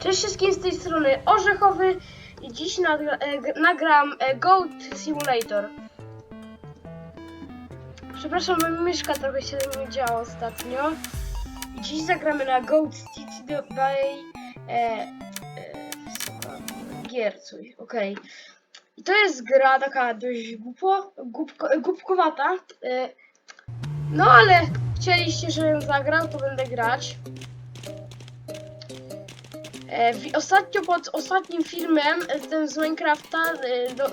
Cześć wszystkim z tej strony Orzechowy i dziś nagra e, nagram e, Goat Simulator. Przepraszam, myszka trochę się nie działa ostatnio. Dziś zagramy na Goat City by e, e, Giercuj, okej. I to jest gra taka dość głupo, głupko, głupkowata. E, no ale chcieliście, żebym zagrał, to będę grać. E, ostatnio pod ostatnim filmem e, tym z Minecrafta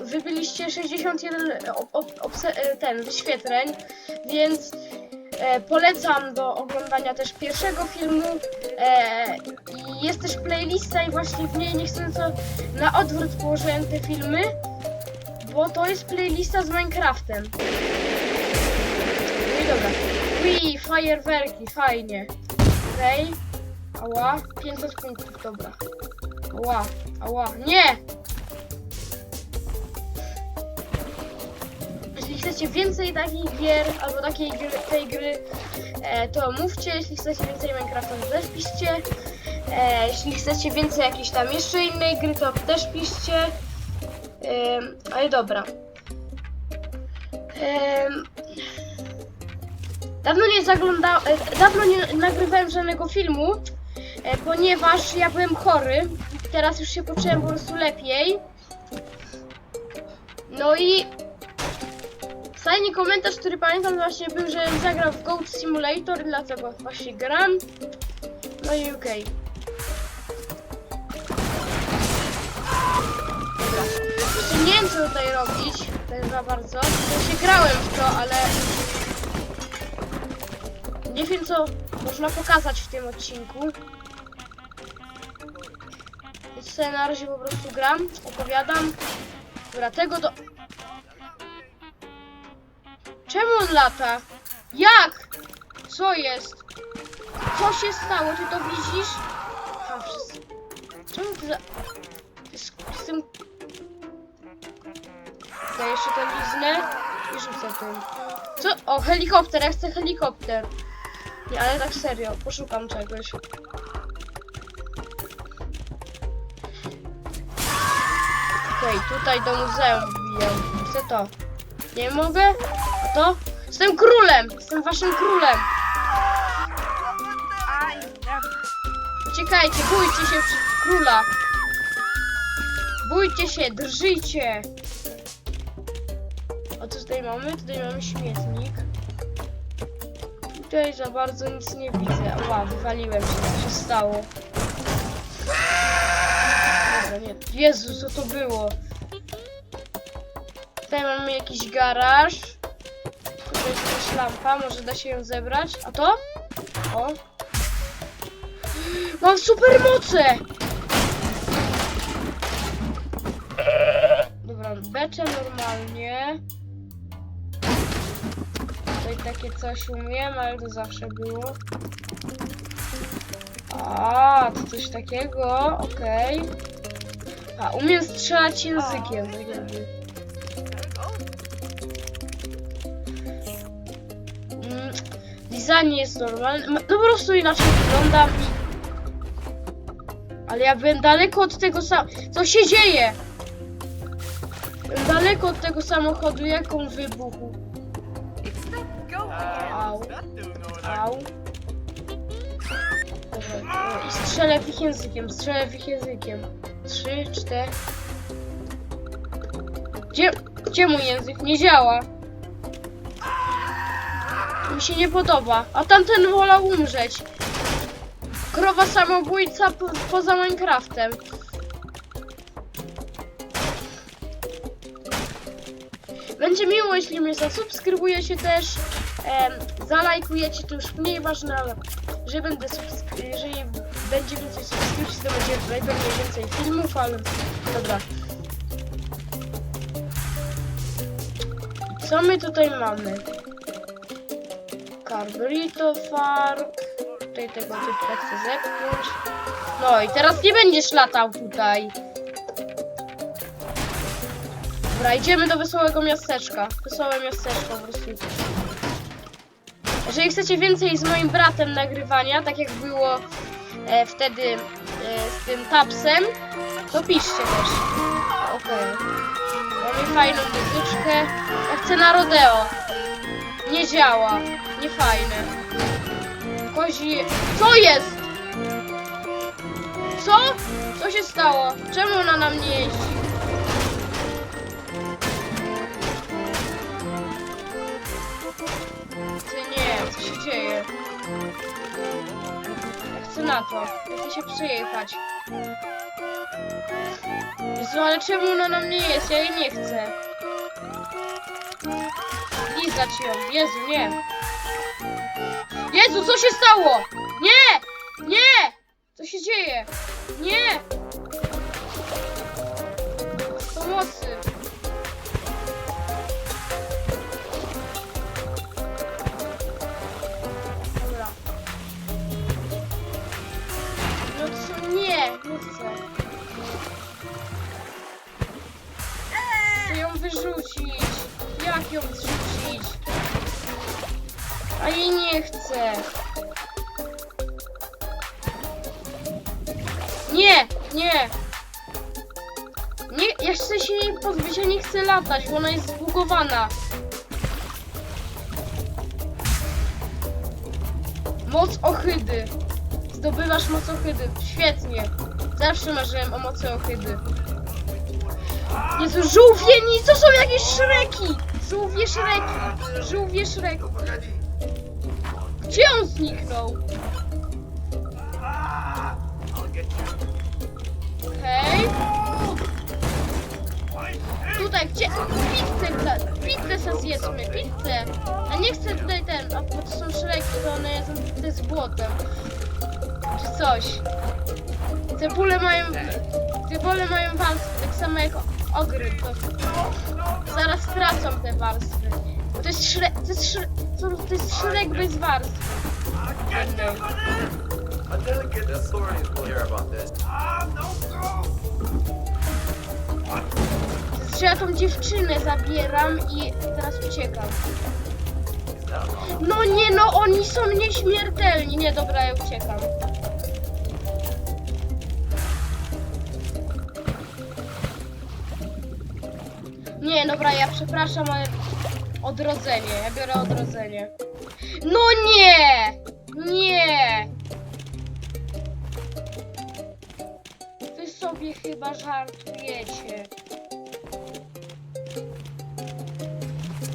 wybyliście 61 ob, ob, ten wyświetleń, więc e, polecam do oglądania też pierwszego filmu. E, jest też playlista i właśnie w niej niechcąco na odwrót położyłem te filmy, bo to jest playlista z Minecraftem. No i dobra. Ui, fajerwerki, fajnie. Okej. Ała, 500 punktów, dobra. Ała, ała, nie! Jeśli chcecie więcej takich gier, albo takiej gry, tej gry, e, to mówcie. Jeśli chcecie więcej Minecrafta, to też piszcie. E, jeśli chcecie więcej jakiejś tam jeszcze innej gry, to też piszcie. E, ale dobra. Em, Dawno nie zaglądałem, dawno nie nagrywałem żadnego filmu, e, ponieważ ja byłem chory. Teraz już się poczułem po prostu lepiej. No i ostatni komentarz, który pamiętam właśnie był, że zagrał w Goat Simulator, dlatego właśnie gram. No i okej. Dobra. Jeszcze nie wiem co tutaj robić, tak za bardzo. Ja się grałem w to, ale nie wiem co można pokazać w tym odcinku. Sobie na razie po prostu gram, opowiadam. Dobra, tego do... Czemu on lata? Jak? Co jest? Co się stało? Ty to widzisz? A, wszyscy... Czemu ty za... Z, z tym... Ja jeszcze to liznę i rzucę tym. Co? O, helikopter, ja chcę helikopter. Nie, ale tak serio, poszukam czegoś. Okej, tutaj do muzeum wbijam. Chcę to. Nie mogę? A to? Jestem królem! Jestem waszym królem! Uciekajcie, bójcie się króla! Bójcie się, drżyjcie! A co tutaj mamy? Tutaj mamy śmietnik. Tutaj za bardzo nic nie widzę. Ła, wywaliłem się, co się stało. Nie. Jezu, co to było? Tutaj mamy jakiś garaż. Tutaj jest jakaś lampa, może da się ją zebrać. A to? O. Mam supermoce! Dobra, beczę normalnie. Tutaj takie coś umiem, ale to zawsze było. A, to coś takiego, okej. A, umiem strzelać językiem, tak jakby. Mm, Design jest normalny, no po prostu inaczej wygląda i... Ale ja byłem daleko od tego sam... Co się dzieje? Byłem daleko od tego samochodu, jak on wybuchł. Au. Au. Dobra, I strzelę w ich językiem, strzelę w ich językiem. Trzy, cztery. Gdzie, gdzie mój język? Nie działa. Mi się nie podoba. A tamten wolał umrzeć. Krowa samobójca po, poza Minecraftem. Będzie miło, jeśli mnie zasubskrybujecie też. Em, zalajkujecie, to już mniej ważne, ale że będę subskry- będzie więcej subskrypcji, to będzie najpewniej więcej filmów, ale dobra. Co my tutaj mamy? Carburito Farm. Tutaj tego typka chcę zepchnąć. No i teraz nie będziesz latał tutaj. Dobra, idziemy do wesołego miasteczka. Wesołe miasteczko po prostu. Jeżeli chcecie więcej z moim bratem nagrywania, tak jak było e, wtedy z tym tapsem, to piszcie też. Okej. Mamy fajną muzyczkę. Ja chcę na rodeo. Nie działa. Nie fajne. Kozi... Co jest? Co? Co się stało? Czemu ona na mnie jeździ? Ty nie, co się dzieje? Ja chcę na to. Chcę się przejechać. Jezu, ale czemu ona na mnie jest? Ja jej nie chcę. Lizać ją. Jezu, nie. Jezu, co się stało? Nie! Nie! Co się dzieje? Nie! Pomocy! Nie! Chcę. Chcę ją wyrzucić. Jak ją wyrzucić? A jej nie chcę. Nie, nie. Nie, ja chcę się jej pozbyć, ja nie chcę latać, bo ona jest zbugowana. Moc ohydy. Zdobywasz moc ohydy. Świetnie. Zawsze marzyłem o mocy ohydy. Jezu, żółwie, nie, to są jakieś szreki! Żółwie szreki. Żółwie szreki. Gdzie on zniknął? Hej. Tutaj, gdzie? Pizzę, pizzę se zjedzmy, pizzę. A nie chcę tutaj ten, a to są szreki, to one jedzą pizzę z błotem. Czy coś. Cebule mają, cebule mają warstwy, tak samo jak ogry. To zaraz stracą te warstwy. To jest szrek, to jest szrek, to jest szrek bez warstw. A delicate ja tą dziewczynę zabieram i teraz uciekam. No nie, no oni są nieśmiertelni. Nie, dobra, ja uciekam. Nie, dobra, ja przepraszam, ale odrodzenie. Ja biorę odrodzenie. No nie! Nie! Wy sobie chyba żartujecie.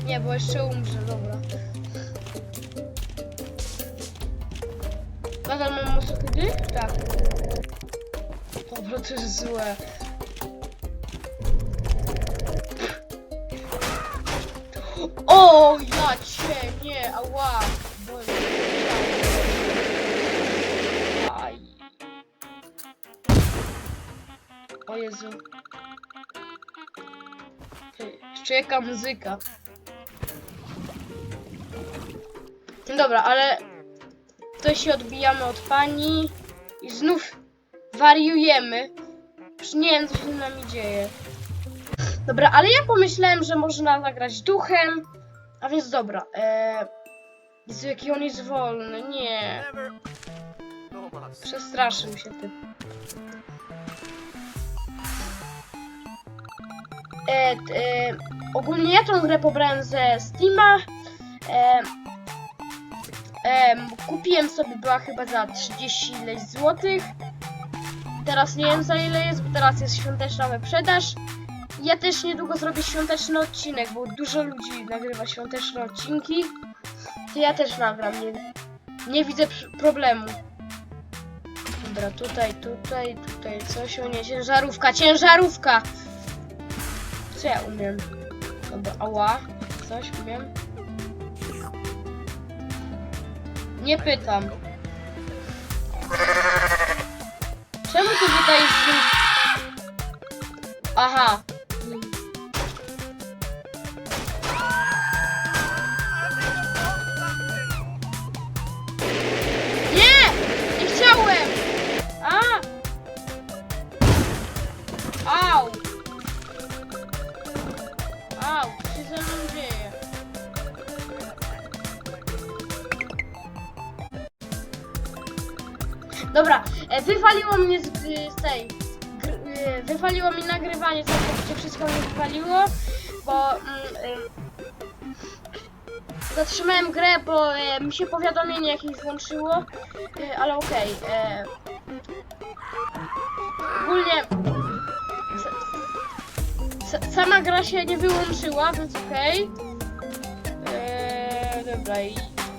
Nie, bo jeszcze umrze, dobra. Nadal mam moc kiedy? Tak. Dobra, to jest złe. O, ja cię, nie, ała. Boże. O Jezu. Jeszcze jaka muzyka. No dobra, ale to się odbijamy od pani i znów wariujemy. Już nie wiem, co się z nami dzieje. Dobra, ale ja pomyślałem, że można zagrać duchem. A więc dobra. E... Jezu, jaki on jest wolny. Nie. Przestraszył się typ. E, e, ogólnie ja tą grę pobrałem ze Steama. E, em, kupiłem sobie, była chyba za 30 ileś złotych. Teraz nie wiem za ile jest, bo teraz jest świąteczna wyprzedaż. Ja też niedługo zrobię świąteczny odcinek, bo dużo ludzi nagrywa świąteczne odcinki. To ja też nagram, nie, nie widzę pr- problemu. Dobra, tutaj, tutaj, tutaj, coś o nie, ciężarówka, ciężarówka! Co ja umiem? Dobra, ała, coś umiem? Nie pytam. Czemu wydajesz dźwięk? Aha. Z, tej. E, wywaliło mi nagrywanie, całkowicie wszystko mi bo. Mm, e, zatrzymałem grę, bo e, mi się powiadomienie jakieś włączyło, ale okej. e, ogólnie. sa- sa- Sama gra się nie wyłączyła, więc okej. Eee, dobra, i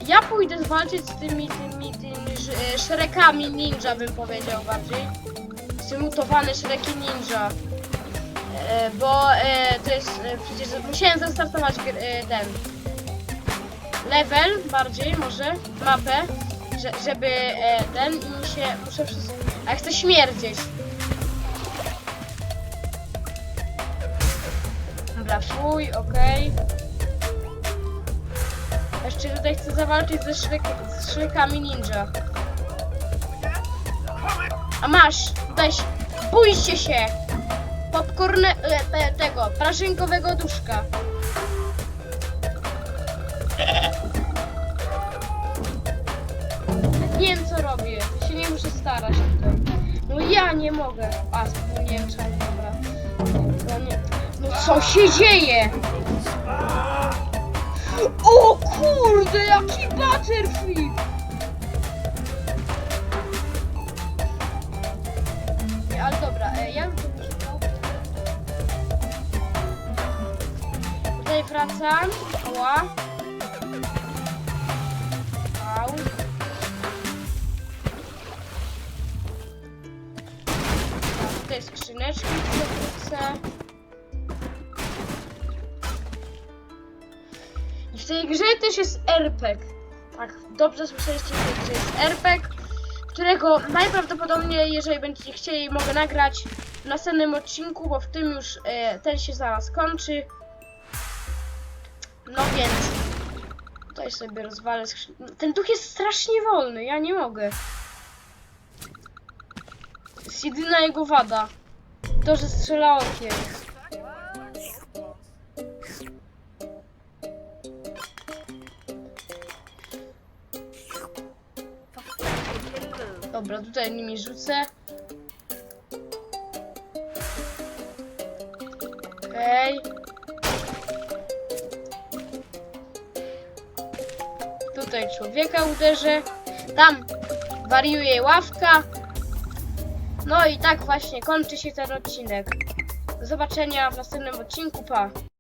ja pójdę zwalczyć z tymi, tymi, tymi e, szerekami ninja, bym powiedział bardziej. Zmutowane szereki ninja. E, bo e, to jest, e, przecież musiałem zastartować ten level bardziej, może, mapę, że, żeby ten i mi się, muszę wszystko, a chcę śmierdzieć. Dobra, fuj, okej. Jeszcze tutaj chcę zawalczyć ze, szrek z szrekami ninja. A masz, weź, bójcie się! Popcorn te, tego, praszynkowego duszka. Wiem co robię, się nie muszę starać tutaj. No ja nie mogę. A, zapomniałem czas, dobra. No nie. No co się dzieje? O kurde, jaki butterflip! Wracam. Ła. Au. Tutaj skrzyneczki wkrótce. I w tej grze też jest RPG. Tak, dobrze słyszeliście, w tej grze jest RPG, którego najprawdopodobniej, jeżeli będziecie chcieli, mogę nagrać w następnym odcinku, bo w tym już e, ten się zaraz kończy. No więc tutaj sobie rozwalę skrzyn... Ten duch jest strasznie wolny, ja nie mogę. To jest jedyna jego wada. To, że strzela okiem. Dobra, tutaj nimi rzucę. Okej. Tutaj człowieka uderzę. Tam wariuje ławka. No i tak właśnie kończy się ten odcinek. Do zobaczenia w następnym odcinku. Pa.